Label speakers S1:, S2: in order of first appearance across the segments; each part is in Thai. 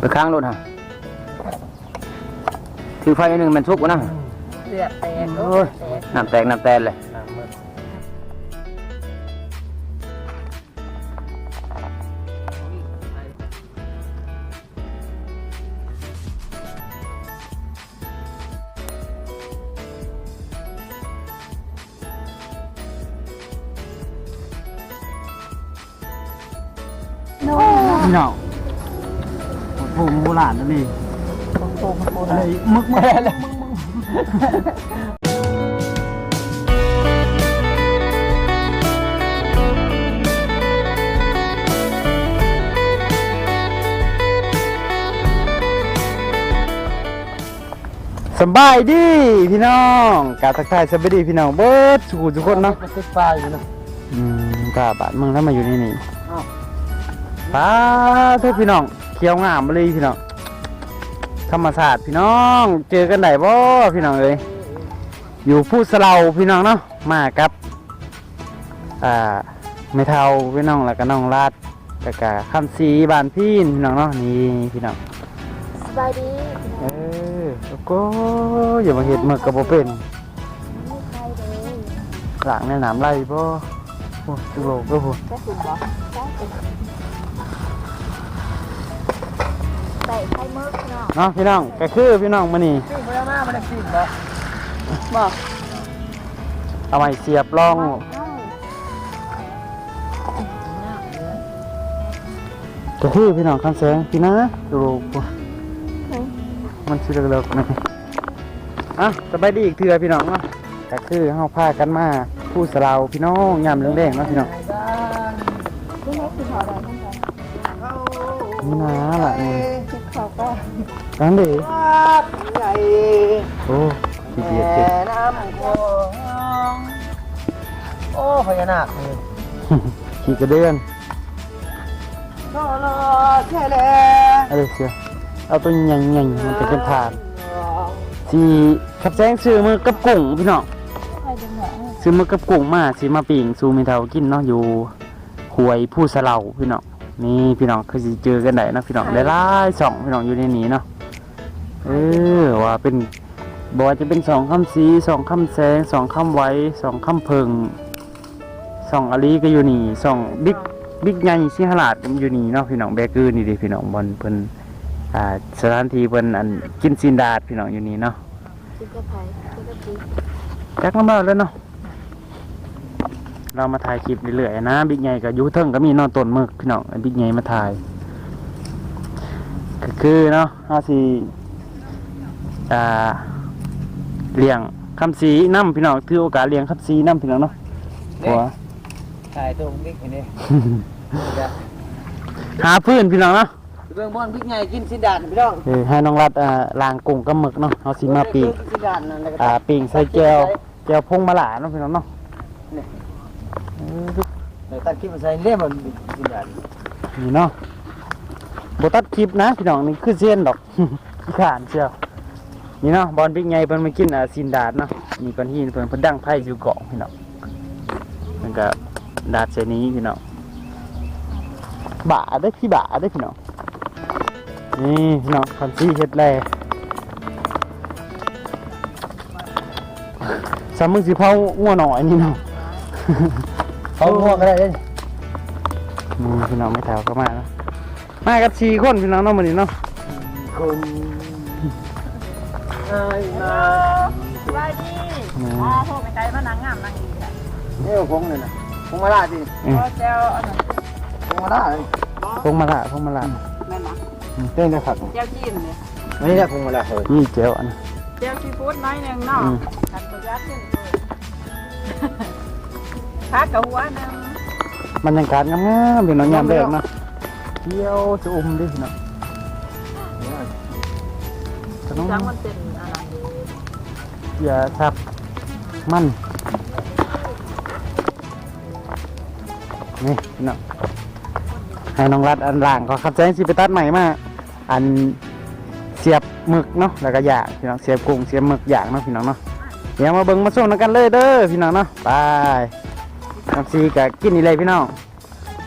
S1: ไปค้างรถฮะถือไฟอันหนึ่งมันชุกวะนะ
S2: เลือดแตก
S1: โอ้ยน้ำแตกน้ำแตนเลย
S3: นั่
S4: นนี่
S2: โป่งโป่ง
S4: อะไรมึกมึกสำบายดีพี่น้องกาทักทายสบายดีพี่น้องเบิดสุขุทุกคนเนาะ
S3: มันติดปลายอยู่นะ
S4: อืมกาบาดมึงแล้วมาอยู่นี่นี่
S3: อ้าว
S4: ป้าเทุกพี่น้องเขียวงามมาเลยพี่น้อง ธรรมศาสตร์พี่น้อง เจอกันได้บ่พี่น้องเอ้ยอยู่ผู้สะเลาพี่น้องเนาะมากับอ่าไม่เท่าพี่น้องแล้วก็น้องลาดแล้วก็คำสีบานพี่พี่น้องเนาะนี่พี่น้อง
S2: สบายดี
S4: เออแล้วก็อย่ามาเห็ดหมึกกับโบเป็น
S2: ไม่ใครเลย
S4: หลังในน้ำไหลบ่โอ้จุโลก็โห
S2: แค่คุณบอกแค่คุณ ใส่ไข่มึกเนาะ
S4: เนาะพี่น้องก็คือพี่น้องมื้อนี้
S3: ปิ้งไปมามันได้ปิ้งบ่
S2: บอก
S4: เอาไม้เสียบลองก็คือพี่น้องคำแสงพี่นะจุโลบ่มันสิเลิกๆหนะอะสบายดีอีกเทื่อพี่น้องเนาะก็คือเฮาพากันมาผู้สะเลาพี่น้องยามเรื่องแดงเนาะพี่น้อง
S2: นี่ให้คือเขาอะไรทั้งนั้น
S4: นี่นะล่ะนี่
S2: คือเขาก็
S4: กันเด้
S3: ใหญ่
S4: โอ้ขี้เกียจ
S3: แม่
S4: เจ็บ
S3: น้ำโขงโอ้พญานาคนี่
S4: ขี้กระเดือน
S3: โลโลแค่แล
S4: เอาเลยเสียเอาตัวใหญ่ๆมันจะเป็นฐานสีขับแสงซื้อมือกับกุ้งพี่น้อง
S2: ใครเป็นหมอ
S4: ซื้อมือกับกุ้งมาสิมาปิ่งซูเมเทากินเนาะอยู่หวยผู้สะเหลาพี่น้องนี่พี่น้องเคยสิเจอกันไหนนาะพี่น้องได้หลายๆสองพี่น้องอยู่ในนี้เนาะ เออว่าเป็นบอกว่าจะเป็นสองคำสีสองคำแสงสองคำไว้สองคำเพิงสองอลีก็อยู่นี่สองบิ๊กบิ๊กใหญ่สิหลาดก็อยู่นี่เนาะพี่น้องแบกือนี่เดิพี่น้องบอลเพิ่นอ่าสถานที่เพิ่นอันกินซินดาดพี่น้องอยู่นี่เนาะ
S2: คือกระไผ่คือกระปี
S4: จักน้ำมาแล้วเนาะเรามาถ่ายคลิปเรื่อยๆนะบิ๊กใหญ่กับยูเทิงก็มีเนอนต้นหมึกพี่น้องไอ้บิ๊กใหญ่มาถ่ายก็คือเนาะเฮาสิอ่า เลี้ยงคำสีน้ำพี่น้องถือโอกาสเลี้ยงคำสีน้ำพี่น้องเนาะหัว
S3: ถ่ายตัวบิ๊กอันนี้
S4: หาพื้นพี่น้องเนาะ
S3: เบื้องบนพริกใหญ่กินสิดานพี่น้อง
S4: เออให้น้องรัดอ่าล้างกุ้งกับหมึกเนาะเอาสิมาปีก
S3: สิดานนั่นแล้วก็
S4: อ่าปีงใส่แจวแจวพงมะหลาเนาะพี่น้องเนาะเออ
S3: เดี๋ยวตัดคลิปมาใส่เล่มมันสิดาน
S4: นี่เนาะบตัดคลิปนะพี่น้องนี่คือเส้นดอกขี้ขานเชียว นี่เนาะบอลบิ๊กไงเพิ่นมากินอ่าซินดาดเนาะนี่เพิ่นฮีนเพิ่นเพิ่นดังไพ่อยู่เกาะพี่น้องมันก็ดาดเสนี้พี่น้องบ่าได้อพี่บ่าได้อพี่น้องนี่พี่น้องคันซี่เฮ็ดแลสามมือสิเผางัวหน่อยนี่เนาะ
S3: เขาง่วงก็ได้เด้
S4: นี่พี่น้องไม่แถวก็มาเนาะมากับสี่คนพี่น้องเนาะมื้อนี้เนาะ
S3: คน ง่ายมา
S2: สบายดี
S4: นี่
S2: อ๋อโทรไปไกลมานางงามนางดีแหละ
S3: เนี่ยพงเลยนะพงมาลาสิ
S4: อืม
S2: พอเจ้าอันนั้น
S3: พงมาลาเลย
S4: พวงมาละพวงมาละ
S2: แม่นนะ
S3: เต้นได้ครับ
S2: เจ้าจิ้มเนี่ย
S3: นี่แหละพงมาลาเฮ้ย
S4: นี่เจียวอัน
S2: เจ้าซีฟู้ดน้อยหนึ่งเนาะ
S4: อืม
S2: ขัดตัวยัดขึ้นพักกับหัวหนึ่ง
S4: บรรยากาศงามๆพี่น้องยามแรกเนาะเที่ยวจะอุ้มดิพี่น้องขนม
S2: จังมันเป็น อ
S4: ย่าทับมัน นี่พี่น้องให้น้องรัดอันล่างก็ขับแจ้งสิไปตัดใหม่มา อันเสียบหมึกเนาะแล้วก็ย่างพี่น้องเสียบกุ้งเสียบหมึกย่างเนาะพี่น้องเนาะเดี๋ยวมาเบิ่งมาส่งกันเลยเด้อพี่น้องเนาะไปน้ำซีกะกินนี่เลยพี่น้อง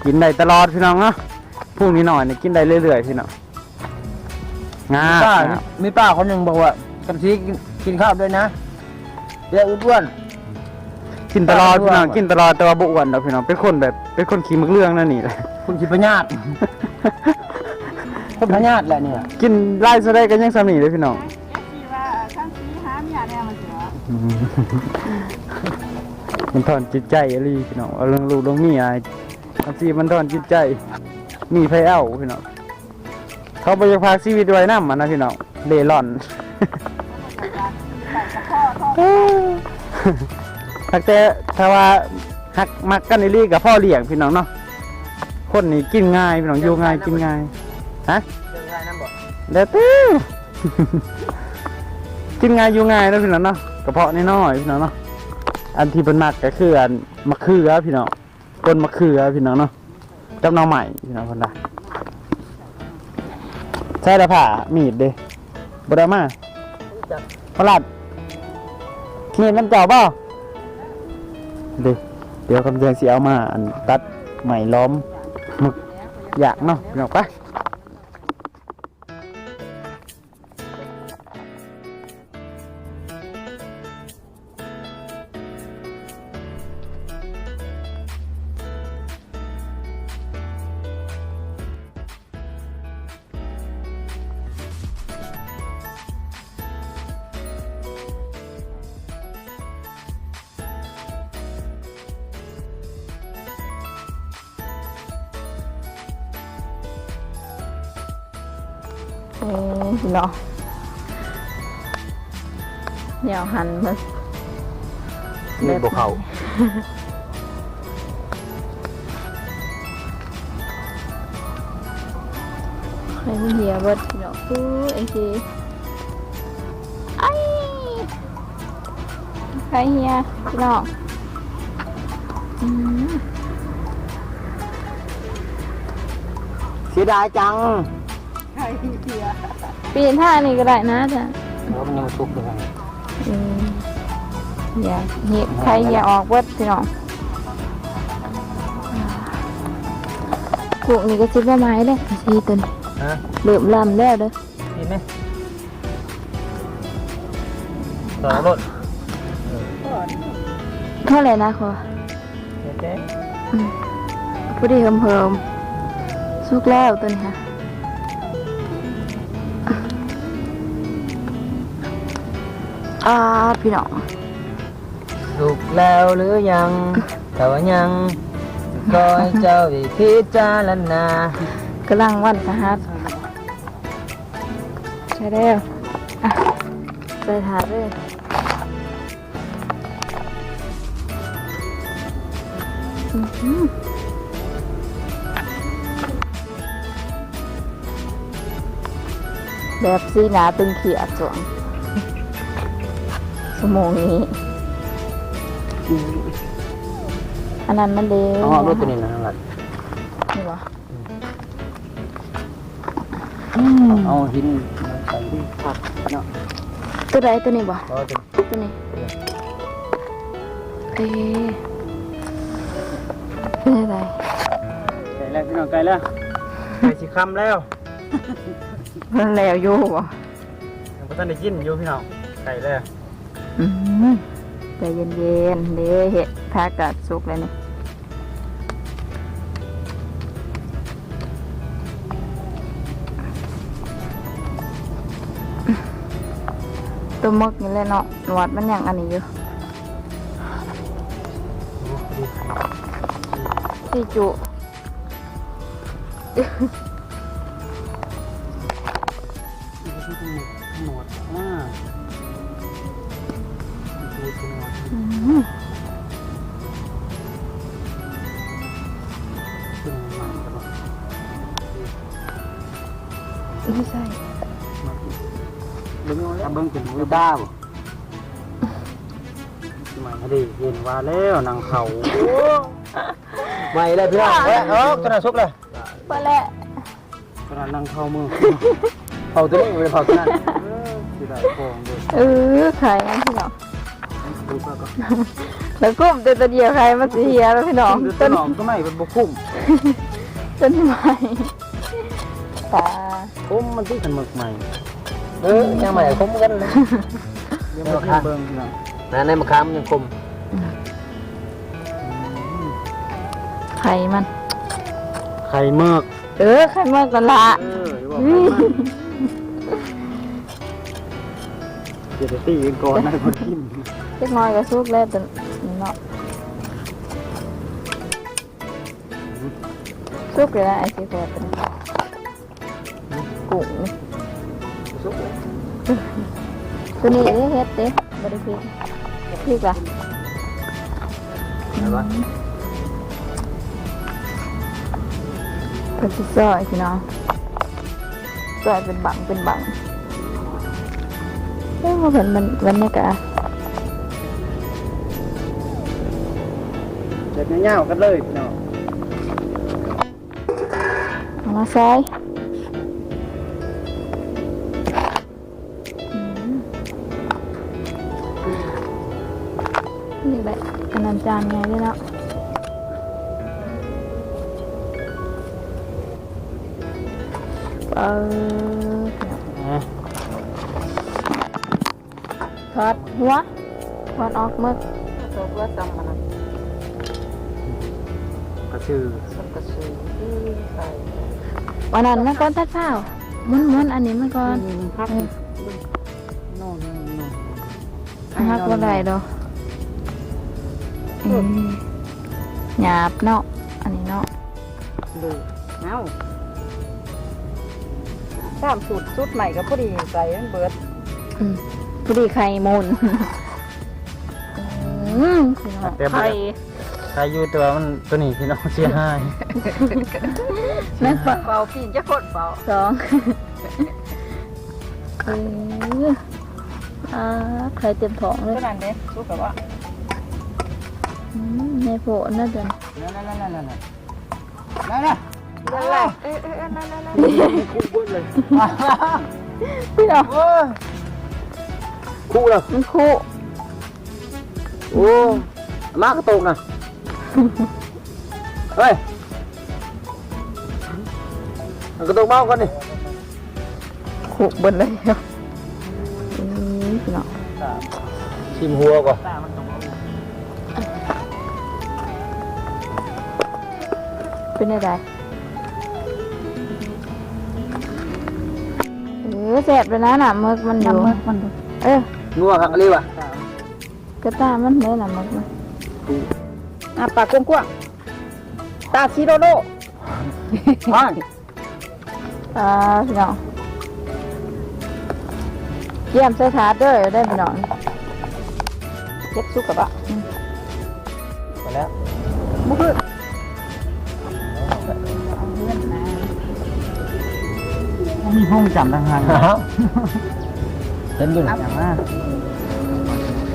S4: กินได้ตลอดพี่น้องเนาะพรุ่งนี้หน่อยนี่กินได้เรื่อยๆพี่น้องงา
S3: ป้ามีป้าคนหนึ่งบอกว่ากันซีกินกินข้าวด้วยนะเดี๋ยวอ้วน
S4: กินตลอด
S3: ป้า
S4: พี่น้อง
S3: อ้วน
S4: กินตลอดแต่ว่าบ่อ้วนดอกพี่น้องเป็นคนแบบเป็นคนขี้มึกเรื่องนั่นนี่แหละ
S3: ๆคุณชิพญาตคนพญาตแหละเนี่ย
S4: กินไล่ซะได้ก็ยังซ้ำนี่เลยพี่น้อง
S2: ยักษ์ว่าข้างสีหาเมียแน่มันเสือ
S4: มันถอนจิตใจอะไรพี่น้องเอาเรื่องลูกเรื่องเมียอันที่มันถอนจิตใจ มีไผเอ้าพี่น้องเขาไปพากชีวิตไว้นำมันนะพี่น้องเล่ร่อน
S2: ใส่ก ระเพาะท้อง
S4: ถ้าแต่ถ้าว่าหักมักกันอีหลีกับพ่อเลี้ยงพี่น้องเนาะคนนี้กินง่ายพี่น้องอยู่ง่ายกินง่ายฮะ
S3: เรื่องอะไรนั่นบอก
S4: เด้อตื้อกินง่ายอยู่ง่ายเนาะพี่น้องเนาะกระเพาะน้อยๆพี่น้องเนาะอันที่เป็นมักก็คืออันมะเขือพี่น้องต้นมะเขือพี่น้องเนาะกับน้องใหม่พี่น้องคนละใช่แล้วผ่ามีดเด้บ่ได้มาพลัด นี่น้ำเจ้าเปล่าเด้เดี๋ยวคำลังสิเอามาอันตัดใหม่ล้อมหมึกอยากเนาะพี่น้องไปะ
S2: นาะเดี๋ยวหันมา
S3: นี่บอกเขา
S2: ใครไม่เหียเบิดเนาะอู้ไอ้ทีไอ้ใครเฮียพี่น้องอืม
S3: เสียดายจัง
S2: ปีนท่านี่ก็ได้นะจ๊ะ
S3: แล้วมันยังมาทุกข์อยู่ไง
S2: อืมอย่าเหียใครอย่าออกเบิดพี่น้องพวกนี้ก็ซิบว่าไม้เลยซีตัวนี้
S3: ฮะ
S2: เหลื่อมลำแล้วเด้อ
S3: กินไหมต่อรถ
S2: เท่าไหร่นะคอ
S3: เจ๊
S2: ผู้ดีเพิ่มเพิ่มสุกแล้วตัวนี้ค่ะ อ่าพี่น้อง
S3: สุกแล้วหรือยังแต่ว่ายังคอยเจ้าวิพิจารณากำ
S2: ลังวันสหัสใช่แล้วอะใส่ถาดเลยอื้อหือแบบสีหนาตึงเขียดสวง สมองนี้ อันนั้นมันเด้ง
S3: อ๋อรถตัวนี้นะนั่นแหละ
S2: นี่วะ
S3: เอาหินมาใส่ที่ผักเนาะ
S2: ตัวใดตัวนี้บ่
S3: ก็จะ
S2: ตัวนี้เอ๊ะเป็นอะไร
S4: ไก่แล้วพี่น้องไก่แล้วไก่สิคำแล้ว
S2: มันแล้วอยู่บ่
S4: ยังบ่ทันได้กินอยู่พี่น้องไก่แล้ว
S2: อืมใจเย็นๆเด้เห็ดทากาดสุกแล้วนี่ตัวมึกนี่แหละเนาะหนวดมันยังอันนี้อยู่พี่จุ ไม่ใช่
S3: เบิ้งเอาแล้วเบิ้งถึงมือบ้าบ่
S4: สมัยอดีตเห็นว่าแล้วนางเขา
S3: ไม่เลยพี่น้องเอ้ยเออตัวนั้นสุกเลย
S2: เปิดแล้ว
S4: กระนางเข้ามือ
S3: เผาตัวนี้ไม่ได้เผาตัวนั้น
S4: สิได้ฟองเลย
S2: เออขายงั้นพี่น้อง
S4: ดูก็ก็
S2: แล้วกุ้มแตัวตัวเดียวใครมาสีเหียแล้วพี่น้อง
S4: ต้
S2: ต้
S4: น
S2: น
S4: หอมก็ไม่เป็นบุคุ้ม
S2: ต้นไม้ปลา
S4: คุ้มมันที่กันหมึกใหม่
S3: เออยังใหม่คมกันเลย
S4: เดี๋ยวมาเบิ่งพี่น้อง
S3: นะในมะขามยังคม
S2: ไข่มัน
S4: ไข่เมือก
S2: เออไข่มากกันละ
S4: เอออย่าบอกไข่เมือกเดี๋ยวจะตีกันก่อนนะคนกิน
S2: เล็กน้อยก็สุกแล้วแต่เนาะสุกเลยนะไอ้ที่พอเป็นกุ้งนี่ตัวนี้เด้เฮ็ดเด้บริพิกพริกล่ะ
S3: อะไรวะ
S2: ก็สิซอยพี่น้องซอยเป็นบังเป็นบังเอ้ยมาเห็นมันบรรยากา
S4: เด็ดเงาๆกันเลยพี่น้อง
S2: เอามาซอยอืมนี่แหละขนาดจานไงด้วยเนาะเออถอดหัวถอดออกมึก
S5: ตัวเพื่อจำมันนะ
S4: กระ ชื่อ
S5: มันกระสือที่ใส่
S2: วันนั้นมาก่อนทัดเช้าม้วนม้วนๆอันนี้มาก่อน
S5: พัก
S2: เออ
S5: โน่นโน่นโน่น
S2: อันฮักบ่ได้ดอกอืมหยาบเนาะอันนี้เนาะ
S5: เลยเอ้าตามสูตรสูตรใหม่ก็พอดีใส่มันเบิด
S2: อืมพอดีไข่มูลอืมพี่น้องไข่
S4: ใครอยู่ตัวมันตัวนี้พี่น้องเสียหาย
S2: นั่นปะ
S5: เบาปีนจะกดเบา
S2: สองเอออ่าไข่เต็มท้องเลย
S5: เท่านั้นเด้สู้กับว่า
S2: อืมในโผล่น่าจะ
S4: นั่นนั่นนั่นนั่นนั่นนั่นนั่น
S5: นั่นแหละเอ๊ะเอ๊ะนั่นนั่นนั่น
S4: คู่บุญเลย
S2: พี่น้อง
S4: คู่เลย
S2: มันคู่
S4: โอ้มากระตุกนะ เฮ้ยเอากระตุกเมากันดิ
S2: คู่เบนเลยครับอืมพี่น้อง
S3: ชิมหัวก่อน
S2: เป็นอะไรเออแสบเลยนะน่ะมึกมันอยู่
S5: มันดู
S2: เออ
S3: นัวครับรีบอะ
S2: กระตามันได้น่ะมึกมัน
S5: อะปากกว้างๆตาชิโดโด
S4: ว่าง
S2: อ่าพี่น้องเยี่ยมใส่ถาดเด้อได้พี่น้อง
S5: เจ็บสู้กับว่า
S3: ไปแล้ว
S5: บุก
S4: มีห้องจำต่างหาก
S3: เห็นอยู่นะ
S4: อย่างว่า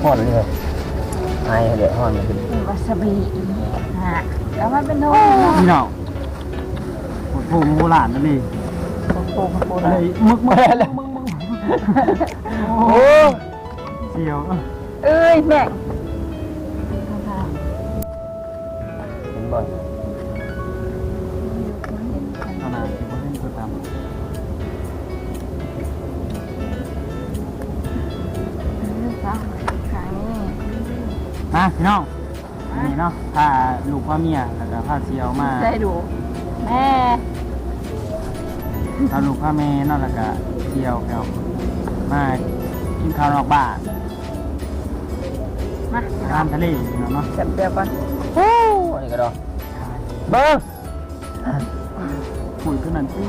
S3: ห่อนเลย ไอ้เดี๋ยวห่อนมาขึ้น
S2: วาซาบิฮะแล้วมันเป็นโน
S4: พี่น้องโอ้โหโบราณนั่นเอง
S5: โป่งโป่ง
S4: อะไรมึกมึกมึกมึก
S3: โอ้
S4: เสียว
S2: เอ้ยแม่
S4: ลูกพ่อเมียแล้วก็พาเสียวมา
S2: ได้ดู แม่
S4: พาลูกพ่อแม่เนาะแล้วก็เสียวแกวมากินข้าวนอกบ้าน
S5: มา
S4: อาหารทะเลพี่น้องเนาะ
S5: จับเดียวกัน
S3: โอ้อันนี้ก็ดอกเบิ้ง
S4: คุยขึ้นนั่นสิ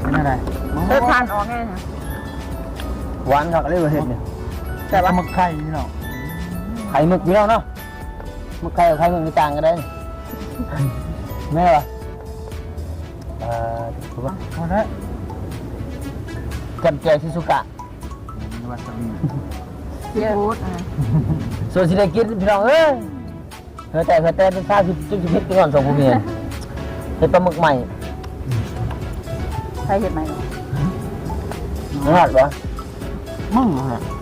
S4: เป็นอะไร
S5: เธอทานออกไงฮะ
S3: หวานครับรีบเห็ดเนี่ย
S4: แต่ว่ามึกไข่พี่น้อง
S3: ไข่หมึกพี่น้องเนาะหมึกไข่กับไข่หมึกมีต่างกันได้แม่วะเอ่อถูกปะ
S4: พอแล้ว
S3: จับเจียวชิซุกะ
S4: วาซาบิ
S5: เยอะ
S3: ส่วนสิได้กินพี่น้องเอ้ยเฮ้ยแต่เฮ้ยแต่เป็นข้าวสิบจุดสิบเอ็ดก่อนสองผู้เมียเห็ดปลาหมึกใหม่
S5: ใครเห็นไหมเนาะ
S3: ไม่หัดปะ
S4: มึงเหรอ
S3: อื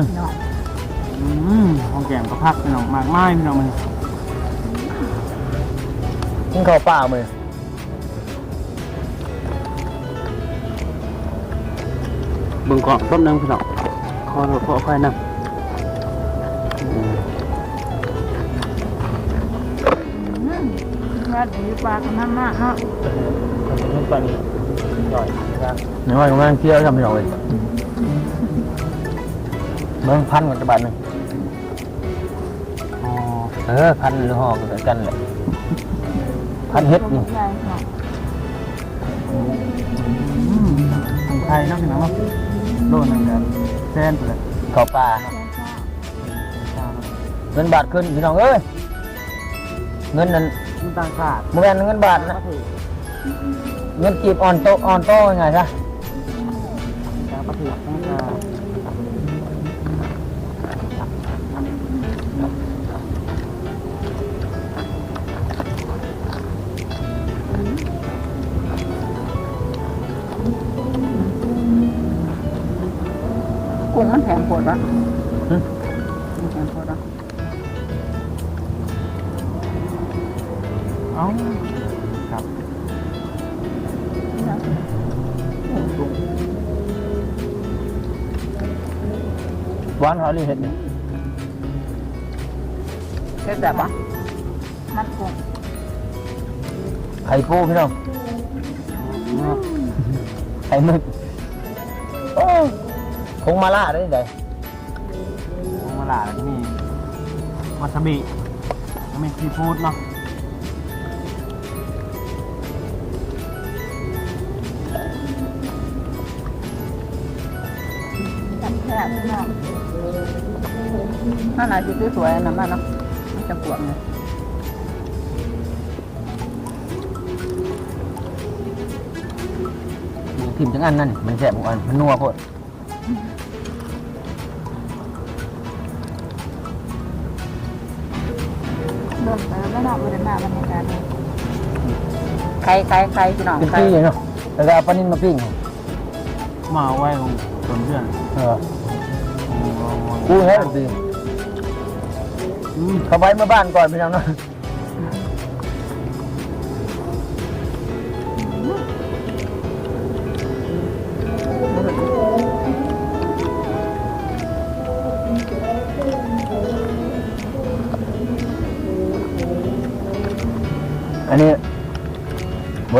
S3: ม
S5: เนาะ
S4: อืมของแกมก็พักพี่น้องมากไม้พี่น้องมัน
S3: กินข้าวเปล่ามือ
S4: เบิ่งก่อนแป๊บนึงพี่น้องขอโทษขออภัยนะอืม
S5: ว่าดีปลากันมากๆเนาะ
S3: มันปลานี้หน่อยไม่ว่ามันเที่ยวทำไม่หน่อย เมืองพันกว่าจะบาทหนึง
S4: อ๋อ
S3: เออพันหรือห่อกันกันแหละพันเฮ็ดนี่
S5: ใหญ่เนาะ
S4: ของไทยเนาะพี่น้องเนาะโลนึงครับแสนไปเลย
S3: ข้าวปลาเงินบาทขึ้นพี่น้องเอ้ยเงินนั้น
S4: มันต่างชาติ
S3: โมแมนเงินบาทนะเงินกีบอ่อนโตอ่อนโตยังไงซะ
S4: ต่างประเทศ
S5: กุ้งมันแข็งโคตรวะมันแข็งโคตรวะ
S4: เอ้าครับ
S3: หวานเขาลีเห็ดนี่
S5: เผ็ดแบบวะมันกุ้ง
S3: ไข่ปูพี่น้องไข่มึก งมาล่าได้ไง
S4: ของมาลาแล้วนี่วาซาบิแล้วมีซีฟู้ดเนาะ
S5: จับแค่พี่น้องถ้าไหนจะสวยๆนะมันเนาะมันจะปวดเลย
S3: ทิมจังอันนั่นมันแสบกว่าอันมันนัวโคตร
S5: เริ่มไปแล้วเนาะบริมาบรรยากาศเลยใครใครใครพี่น้อง
S3: เป็น
S5: ใคร
S3: ที่เนาะแล้วก็เอาปลานินมาปิ้ง
S4: มาเอาไว้ของคนเพื่อน
S3: เออกูให้มันดี
S4: อืม
S3: เขาไปเมื่อบ้านก่อนพี่น้องเนาะ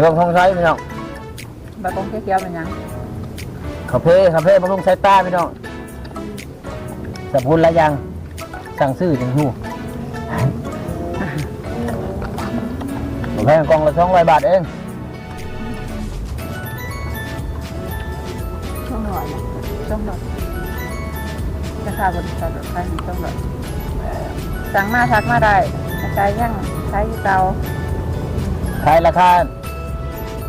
S3: องทองใช้พี่น้อง
S5: บะกงเขียวๆเป็นหยัง
S3: คาเฟ่คาเฟ่บำรุงสายตาพี่น้องสรรพคุณหลายอย่างสั่งซื้อจังหูแพงกล่องละสองร้อยบาทเอง
S5: ช่วงหน่อยนะช่วงหน่อยจะค่าบริษัทรถไฟช่วงหน่อยสั่งมาทักมาได้กระจายยังใช้เตา
S3: ขายราคา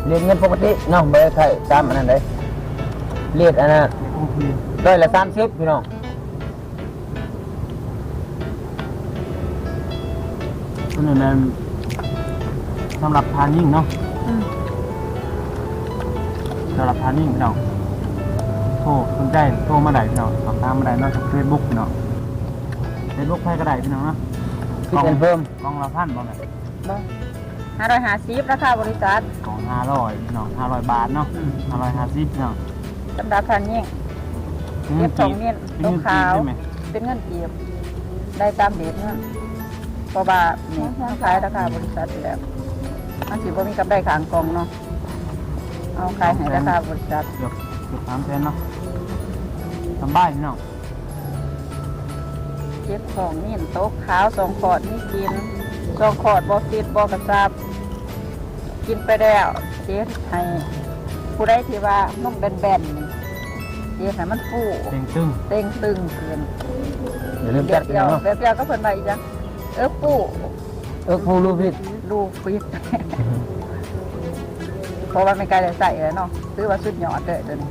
S3: เรียนเงินปกติเนาะไม่ได้ขายตามอันนั้นเลยเรียดอันนั้น
S4: โอเค
S3: ร้อยละสามสิบพี่น้อง
S4: ส่วนอื่นนั้นสำหรับทานยิ่งเนาะ
S5: อืม
S4: สำหรับทานยิ่งพี่น้องโทรสนใจโทรมาได้พี่น้องสอบถามมาได้เนอกจากเฟซบุ๊กพี่น้องเฟซบุ๊กใครก็ได้พี่น้องเนาะ
S3: คิดเงินเพิ่ม
S4: กล่องละพันบ่แม่น
S5: บ่ ห้าร้อยห้าสิบราคาบริษัท
S4: กล่องห้าร้อยพี่น้องห้าร้อยบาทเนาะห้าร้อยห้าสิบพี่น้อง
S5: สำหรับพันยิ่งเก็บสองเม็ด
S4: เป็นเงิน
S5: ขาว
S4: กีบได้ไหม
S5: เป็นเงินเก็บได้ตามเดทเงินเพราะว่านี่เขาขายราคาบริษัทอยู่แล้วมันสิบ่มีกำไรขางกองเนาะเอาขายให้ราคาบริษัท
S4: เกือบเกือบสามแสนเนาะสำบายพี่น้อง
S5: เก็บของนี่โต๊ะขาวสองขอดนี่กินสองขอดบ่ฟิตบ่กระซับ กินไปแล้วเจ๊ให้ผู้ใดที่ว่านกแบนๆนี่เจ๊ให้มันฟู
S4: เต็งตึง
S5: เต็งตึงขึ้น
S3: อย่าลืม
S5: แบ
S3: จัด
S5: บ
S3: พี่
S5: เดีย
S3: น้
S5: ว
S3: องเนาะ
S5: แบบเดียวก็เพิ่นว่าอีกจังเออปู
S3: เออผู้รู้ผิด
S5: ลูกฟิตเพราะว่าไม่ไกลเลยใส่แล้วเนาะซื้อว่าสุดยอดเลยตัวนี้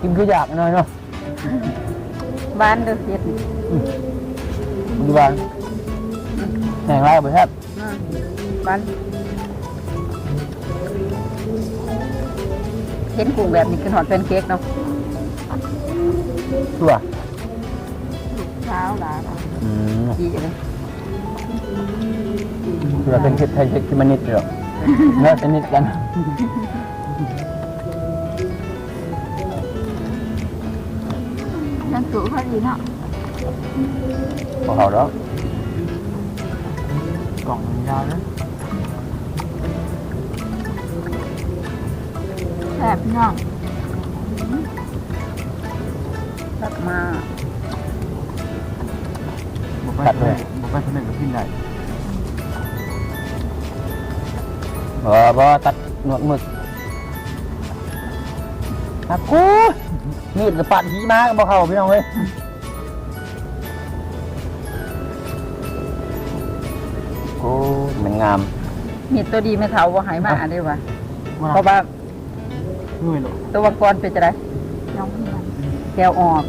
S3: กินคืออยากหน่อยเนาะ
S5: บ้านเด้อเฮ็ดนี่
S3: ดูบ้าน แห่งไรบ่ครับ
S5: อืมบ้านเห็นกุ้งแบบนี้คือหอดเป็นเค้กเนาะ
S3: ตัว
S5: เช้าหลาน
S3: อืม
S5: ดีเลย
S3: เราเป็นเห็ดไทยเห็ดที่มันนิดเดียวเนื้อสนิทกัน
S2: ยังสูพอดีเนาะ
S3: พอเขาแล้ว
S4: กล่องมันยาวนะ
S2: แซ่บพี่น้อง
S5: ตัดมา
S4: บอกไปบอกไปเสนอกับพี่ใหญ่
S3: บ่บ่ตัดหนวดหมึกตักกูมีดกับปัดหีมากับบ่เข้าพี่น้องเอ้ย งาม
S5: มีตัวดีไม่เท่าว่าหายมาได้วะ
S4: ว่า
S5: เพราะว่า
S4: เมื่อยหรอ
S5: ตัววังกรเป็นจะไร
S2: น้องเพื่อน
S5: แก้วออก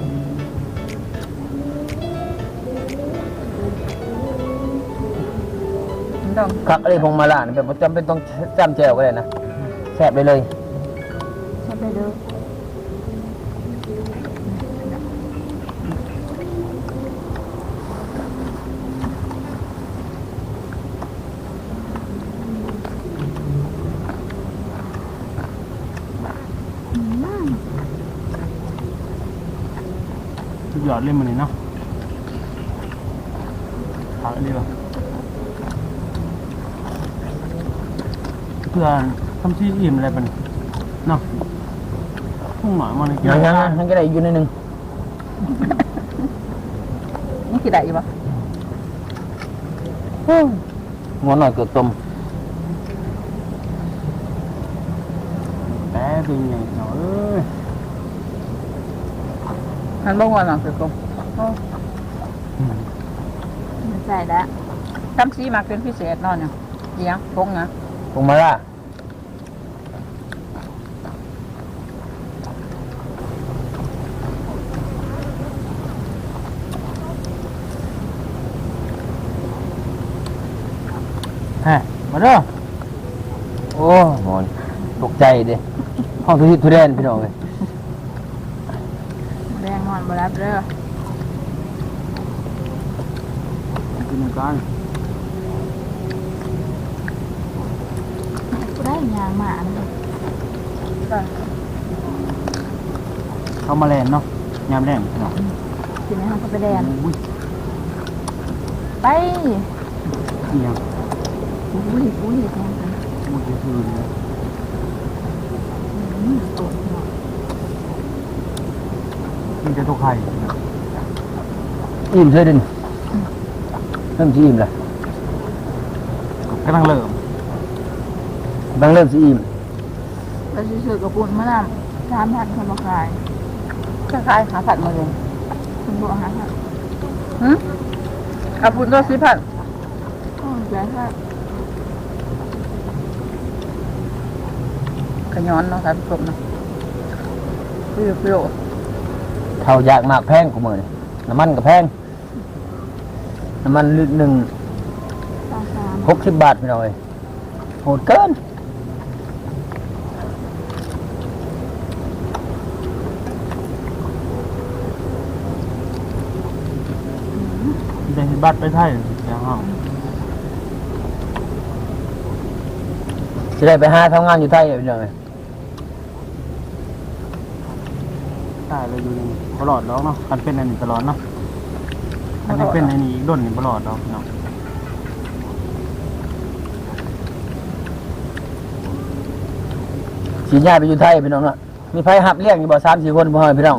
S5: มันต้อง
S3: คักอะไรพงมาล่านี่แบบบ่จำเป็นต้องจำแจวก็ได้นะแซ่บไปเลย
S2: ใช่ไปเลย
S4: ทุกหย อดเล่นมันเลยเนาะขาอันนี้ป่ะเพื่อทำซีอิ่มอะไรเป็นเนาะพุ่งหน่อยมาเลย
S3: ยังยังยังก็ได้อยู่ในหนึ่ง
S5: นี่กี่ได้อีกวะ
S3: งอนหน่อยเกือบต้ม
S4: แป๊บเป็นไงเนาะเอ้ย
S5: มันบ่งวนหรอกคือกลม
S2: มันใส่แล้ว
S5: ทำซีมากเป็นพิเศษเนอนเนี่ยเดี๋ยวพงนะ
S3: พงมาล่า
S4: ฮะมาเด้อ
S3: โอ้โหตกใจเด้ห้องทุทิศทุเรนพี่น้องเลย
S2: บรับเด้อ
S4: กินกัน
S2: กูได้ยางหมาเลย
S4: เข้ามาแลนเนาะยามแรงเนาะ
S2: กินไหมคะก็ไปแดน
S4: อุ้ย
S2: ไป
S4: เอียง
S2: อุ้ยอุ้ยแดงกัน
S4: อุ้ยคือเลย
S2: อืมตัวเนาะ
S4: มันจะตัวไข่
S3: อิ่มช่วยดินเริ่มสิอิ่มละ
S4: กำลังเริ่ม
S3: บางเริ่มสิอิ่ม
S2: เราจะซื้อกระปุกมะนาวสามพันคนมาขาย
S5: คล้ายๆหาผัดมาเลย
S2: คุณบอกหาค่ะ
S5: หืมเอาพุ่นตัวสีผัด
S2: โอ้ยใจค่ะ
S5: ขย้อนเนาะท่านผู้ชมเนาะฟิวฟิว
S3: เท่ายากมากแพงกูมือนี่น้ำมันก็แพงน้ำมันลิตรหนึ่ง
S2: สามสาม
S3: หกสิบบาทพี่น้องเลยโหดเกิน
S4: ได้เห็นบัตรไปไทยอย่างห้อง
S3: จะได้ไปหาทำงานอยู่ไทยเลยพี่น้องเลย
S4: ใช่ เราอยู่ตลอดแล้วเนาะกันเป็นอันนี้ตลอดเนาะอันนี้เป็นอันนี้อีกด้นนี่ตลอดเนาะเนาะ
S3: สีญาติไปอยู่ไทยพี่น้องเนาะมีไผหับเลี้ยงอยู่บ่สามสี่คนบ่ฮอดพี่น้อง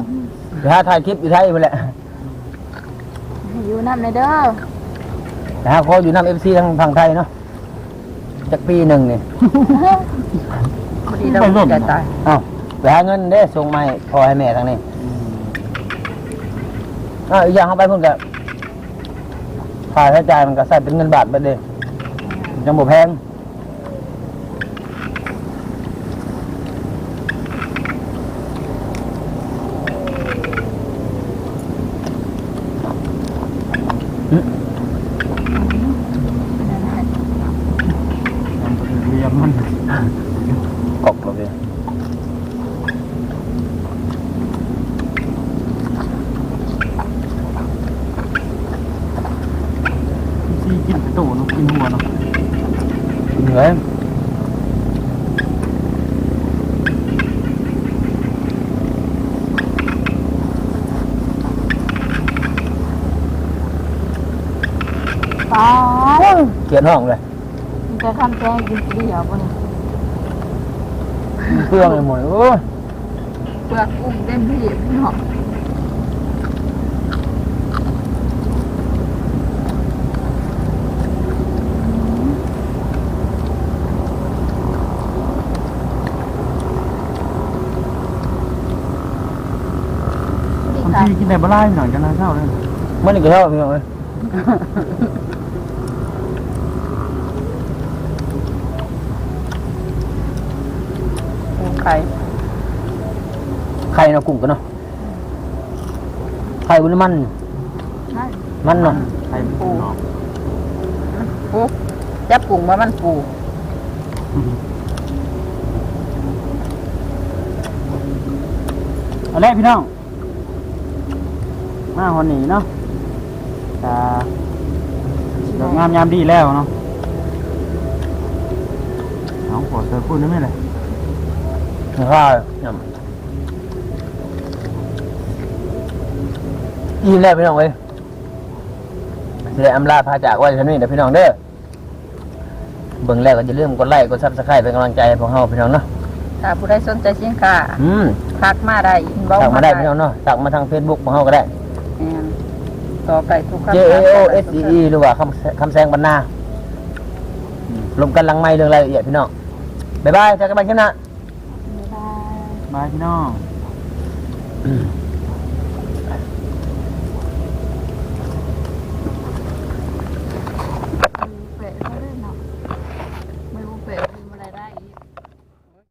S3: ไปหาถ่ายคลิปอยู่ไทยไปแหละ
S2: ให้อยู่น้ำในเด้อ
S3: ไปหาขออยู่น้ำเอฟซีทางฝั่งไทยเนาะจากปีหนึ่งนี่
S5: พอดีเราจะตาย
S3: เอ้าไปหาเงินเด้ส่งมาให้พ่อให้แม่ทางนี้
S4: อืม
S3: อ้าอีกอย่างเข้าไปเพิ่นก็ค่าใช้จ่ายมันก็ใส่เป็นเงินบาทไปเลยยังบ่แพง
S4: เก
S3: ลียดห้องเลย
S2: มันจะทำแกงกินเดียวบ่เนี่ย
S3: เครื่องเลยหมดโอ้ย
S2: เปลือกกุ้งเต็มที่เนาะ
S4: บางทีกินแต่บะไล่หน่อยจะน่าเศร้าเลย
S3: มันนี่ก็เท่าพี่น้องเอ้ย
S5: ไข่
S3: ไข่เนาะกุ้งกันเนาะไข่บุญมัน
S2: นั่น
S3: มันเนาะ
S4: ไข่ปูเนาะ
S5: ปูจับกุ้งมามันปู
S4: เอาละพี่น้อง มาวันนี้เนาะอ่าดอกงามยามดีแล้วเนาะเอาขอเจอพูดได้ไหมเลย
S3: ข้าวอิ่มแล้วพี่น้องเอ้ยเลยอำลาพาจากไว้เท่านี้เด้อพี่น้องเด้อเบิ่งแล้วก็อย่าลืมกดไลค์กดซับสไครต์เป็นกำลังใจให้พวกเราพี่น้องเนาะ
S5: ถ้าผู้ใดสนใจสินค้า
S3: อืม
S5: ทักมาได้อินบ็อก
S3: สั่งมาได้พี่น้องเนาะสั่งมาทาง Facebook ของเราก็ได้
S5: แม่นต่อไปทุกคำ
S3: J A O S E E หรือว่าคำคำแซงบรรณาลมกันหลังไม่เรื่องรายละเอียดพี่น้องบ๊ายบายเจอกันใหม่คลิปหน้า
S2: ไม่ได้
S4: บายพี่น้อง